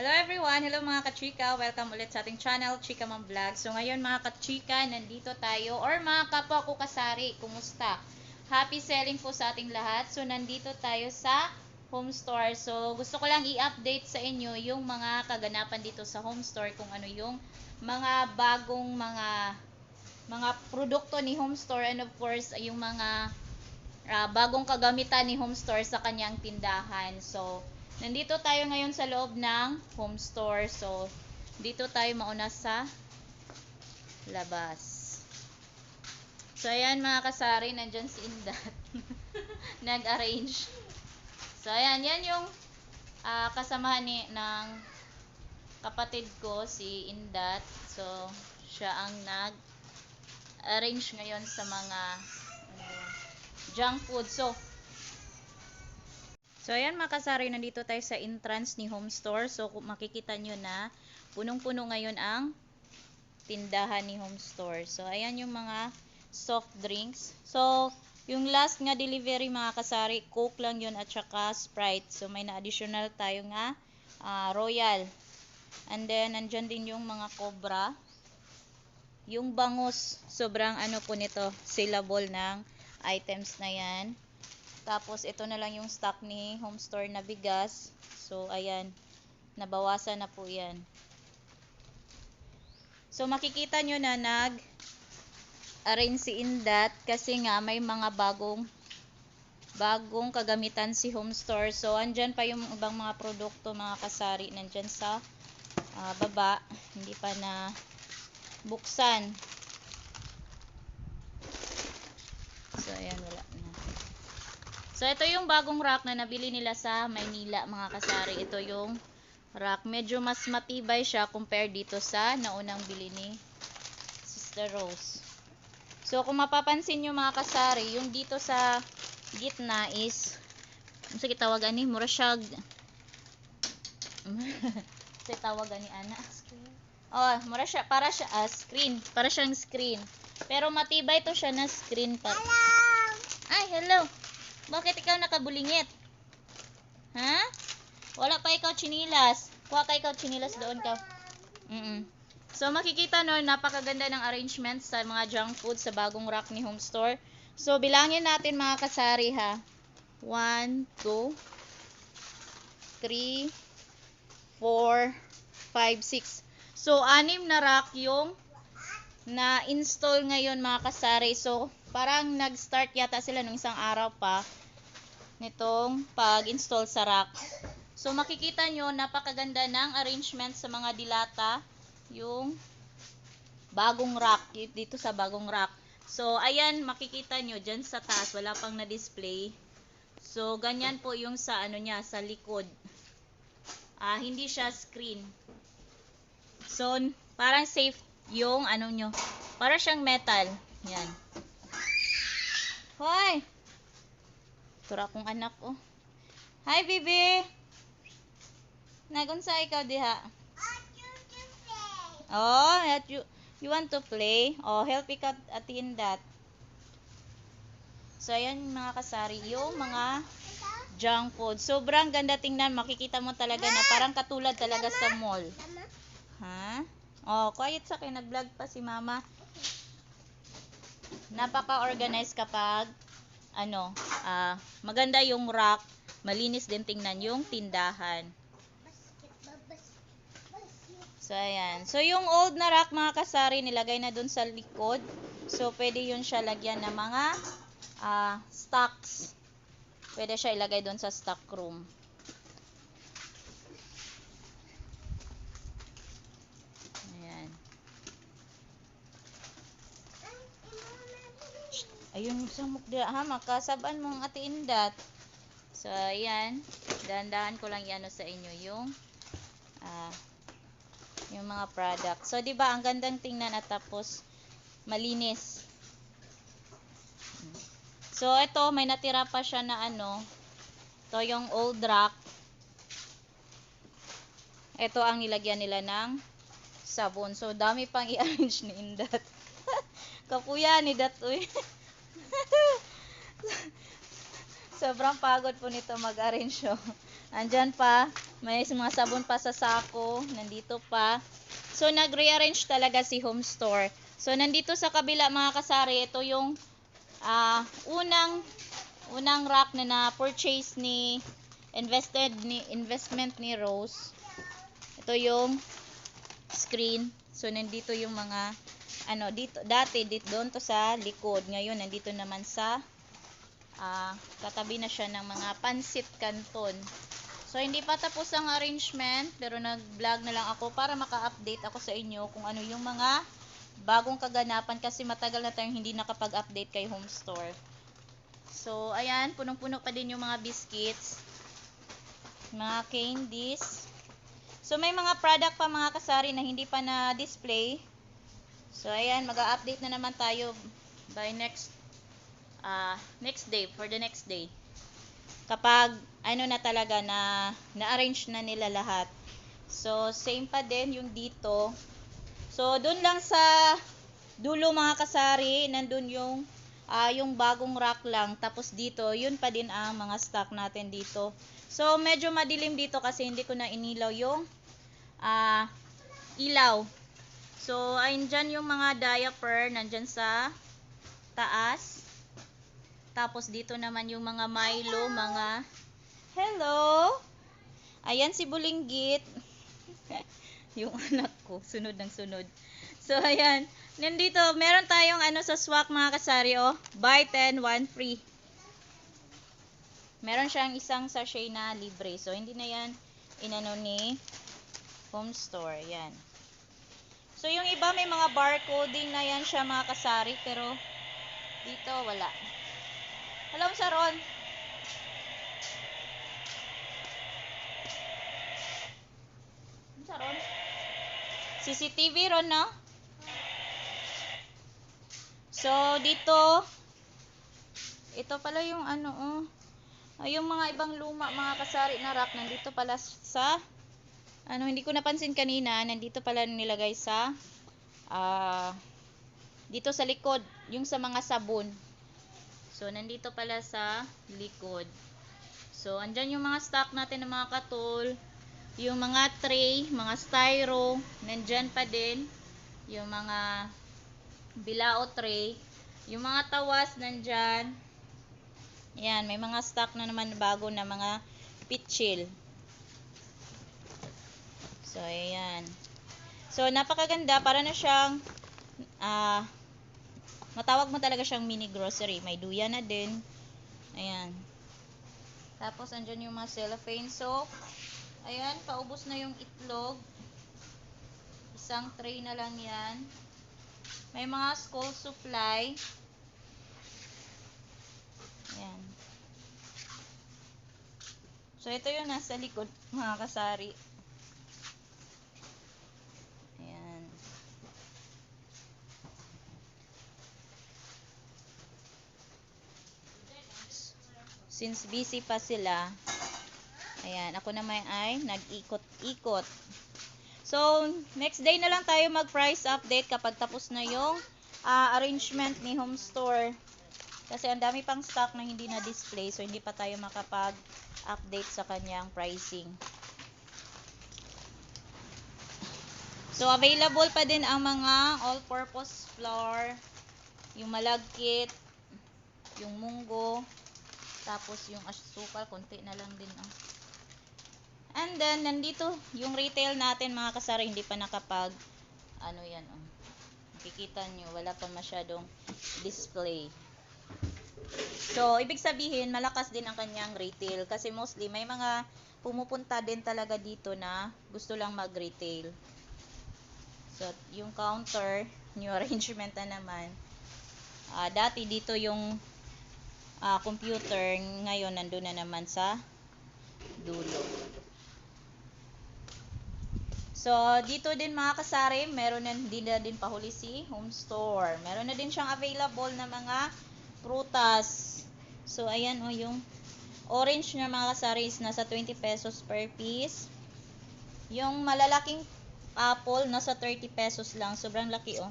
Hello everyone! Hello mga kachika! Welcome ulit sa ating channel, Chika Mom Vlog. So ngayon mga kachika, nandito tayo, or mga kapwa ko kasari, kumusta? Happy selling po sa ating lahat. So nandito tayo sa home store. So gusto ko lang i-update sa inyo yung mga kaganapan dito sa home store, kung ano yung mga bagong mga mga produkto ni home store and of course yung mga ah, bagong kagamitan ni home store sa kanyang tindahan. So, nandito tayo ngayon sa loob ng home store. So, dito tayo mauna sa labas. So, ayan mga kasari, nandyan si Indat. Nag-arrange. So, ayan, yan yung ah, kasamahan ni, ng kapatid ko, si Indat. So, siya ang nag-arrange ngayon sa mga ano, junk food. So, So, ayan mga kasari, nandito tayo sa entrance ni home store. So, makikita nyo na punong-puno ngayon ang tindahan ni home store. So, ayan yung mga soft drinks. So, yung last nga delivery mga kasari, Coke lang yun at saka Sprite. So, may na-additional tayo nga ah, Royal. And then, nandyan din yung mga Cobra. Yung bangus, sobrang ano po nito, saleable ng items na yan. Tapos, ito na lang yung stock ni home store na bigas. So, ayan. Nabawasan na po yan. So, makikita nyo na nag arrange si Indat kasi nga may mga bagong bagong kagamitan si home store. So, andyan pa yung ibang mga produkto, mga kasari, nandyan sa ah, baba. Hindi pa na buksan. So, ayan, wala. So, ito yung bagong rack na nabili nila sa Maynila, mga kasari. Ito yung rack. Medyo mas matibay siya compare dito sa naunang bili ni Sister Rose. So, kung mapapansin nyo mga kasari, yung dito sa gitna is, ano sa tawagan ni, mura siya, sa tawagan ni Ana. Oh, mura siya, para siya, ah, screen. Para siyang screen. Pero matibay to siya na screen pa. Ay, hello. Bakit ikaw nakabulingit? Ha? Wala pa ikaw chinilas. Kuha ka ikaw chinilas doon ka. Mm So makikita no, napakaganda ng arrangement sa mga junk food sa bagong rack ni Home Store. So bilangin natin mga kasari ha. 1, 2, 3, 4, 5, 6. So anim na rack yung na-install ngayon mga kasari. So parang nag-start yata sila nung isang araw pa nitong pag-install sa rack. So makikita nyo, napakaganda ng arrangement sa mga dilata yung bagong rack, dito sa bagong rack. So ayan, makikita nyo dyan sa taas, wala pang na-display. So ganyan po yung sa ano niya, sa likod. Ah, hindi siya screen. So parang safe yung ano nyo, para siyang metal. Yan. Hoy! Tura akong anak, oh. Hi, baby! Nagunsa ikaw diha? Oh, that you you want to play? Oh, help ikaw atin that. So, ayan mga kasari, yung mga junk food. Sobrang ganda tingnan. Makikita mo talaga na parang katulad talaga sa mall. Ha? Oh, quiet sa kayo. Nag-vlog pa si mama. Napaka-organized kapag ano, ah, maganda yung rack, malinis din tingnan yung tindahan. So, ayan. So, yung old na rack, mga kasari, nilagay na dun sa likod. So, pwede yun siya lagyan ng mga ah, stocks. Pwede siya ilagay dun sa stock room. Ayan. Ayun, sa mukda ha, makasaban mong ati indat. So, ayan. Dahan-dahan ko lang iano sa inyo yung ah, yung mga product. So, di ba ang gandang tingnan at tapos malinis. So, ito, may natira pa siya na ano, to yung old rack. Ito ang nilagyan nila ng sabon. So, dami pang i-arrange ni Indat. Kapuya ni Datoy. Sobrang pagod po nito mag-arrange. Oh. Andyan pa, May mga sabon pa sa sako. Nandito pa. So, nag-rearrange talaga si home store. So, nandito sa kabila mga kasari, ito yung ah, unang unang rack na na-purchase ni invested ni investment ni Rose. Ito yung screen. So, nandito yung mga ano, dito, dati, dito, doon to sa likod. Ngayon, nandito naman sa ah, katabi na siya ng mga pansit canton. So, hindi pa tapos ang arrangement, pero nag-vlog na lang ako para maka-update ako sa inyo kung ano yung mga bagong kaganapan kasi matagal na tayong hindi nakapag-update kay home store. So, ayan, punong-puno pa din yung mga biscuits, mga candies. So, may mga product pa mga kasari na hindi pa na-display. So, ayan, mag-update na naman tayo by next uh, next day, for the next day. Kapag, ano na talaga, na, na-arrange na nila lahat. So, same pa din yung dito. So, dun lang sa dulo mga kasari, nandun yung, ah, yung bagong rack lang. Tapos dito, yun pa din ang mga stock natin dito. So, medyo madilim dito kasi hindi ko na inilaw yung ah, ilaw. So, ayun dyan yung mga diaper, nandyan sa taas. Tapos dito naman yung mga Milo, mga Hello! Ayan si Bulinggit. yung anak ko, sunod ng sunod. So, ayan. Nandito, meron tayong ano sa swak mga kasari, oh. Buy 10, 1 free. Meron siyang isang sachet na libre. So, hindi na yan inano ni home store. Yan. So, yung iba may mga barcoding na yan siya mga kasari. Pero, dito wala. Hello, Saron. Saron. CCTV ron, no? So, dito, ito pala yung ano, oh. Ay, yung mga ibang luma, mga kasari na rack, nandito pala sa, ano, hindi ko napansin kanina, nandito pala nilagay sa, ah, dito sa likod, yung sa mga sabon. So, nandito pala sa likod. So, andyan yung mga stock natin ng mga katol, yung mga tray, mga styro, nandyan pa din, yung mga bilao tray, yung mga tawas nandyan, yan, may mga stock na naman bago na mga pitchil. So, ayan. So, napakaganda. Para na siyang, ah, matawag mo talaga siyang mini grocery. May duya na din. Ayan. Tapos, andyan yung mga cellophane soap. Ayan, paubos na yung itlog. Isang tray na lang yan. May mga school supply. Ayan. So, ito yung nasa likod, mga kasari. Ayan. Since busy pa sila, ayan, ako naman ay nag-ikot-ikot. So, next day na lang tayo mag-price update kapag tapos na yung ah, arrangement ni home store. Kasi ang dami pang stock na hindi na-display, so hindi pa tayo makapag-update sa kanyang pricing. So, available pa din ang mga all-purpose flour, yung malagkit, yung munggo, tapos yung asukal, konti na lang din. Oh. And then, nandito, yung retail natin mga kasari, hindi pa nakapag, ano yan, oh. Makikita nyo, wala pa masyadong display. So, ibig sabihin, malakas din ang kanyang retail. Kasi mostly, may mga pumupunta din talaga dito na gusto lang mag-retail. So, yung counter, new arrangement na naman. Ah, dati dito yung ah, computer, ngayon nandun na naman sa dulo. So, dito din mga kasari, meron na din na din pahuli si home store. Meron na din siyang available na mga prutas. So, ayan o oh, yung orange na mga kasari is nasa 20 pesos per piece. Yung malalaking apple, nasa 30 pesos lang. Sobrang laki oh.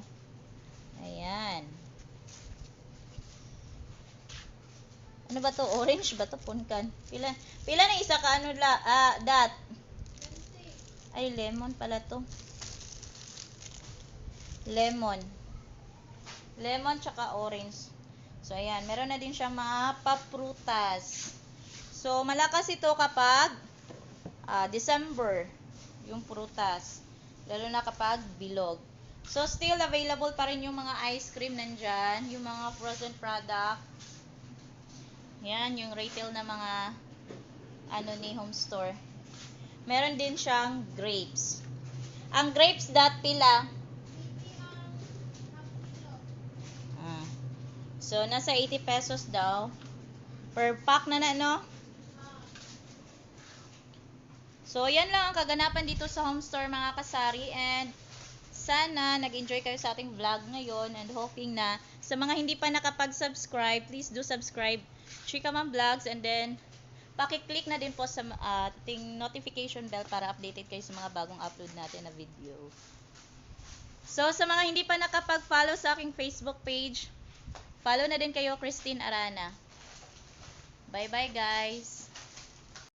Ayan. Ano ba to? Orange ba to? Punkan. Pila, pila na isa ka ano la, ah, dat. Ay, lemon pala to. Lemon. Lemon tsaka orange. So, ayan. Meron na din siyang mga paprutas. So, malakas ito kapag ah, December. Yung prutas. Lalo na kapag bilog. So, still available pa rin yung mga ice cream nandyan. Yung mga frozen product. Yan, yung retail na mga ano ni home store. Meron din siyang grapes. Ang grapes dot pila. Ah. So, nasa 80 pesos daw. Per pack na na, no? So, yan lang ang kaganapan dito sa home store mga kasari. And, sana nag-enjoy kayo sa ating vlog ngayon and hoping na sa mga hindi pa nakapag-subscribe, please do subscribe Chika Ma'am Vlogs and then paki-click na din po sa uh, ating notification bell para updated kayo sa mga bagong upload natin na video. So sa mga hindi pa nakapag-follow sa aking Facebook page, follow na din kayo Christine Arana. Bye-bye guys!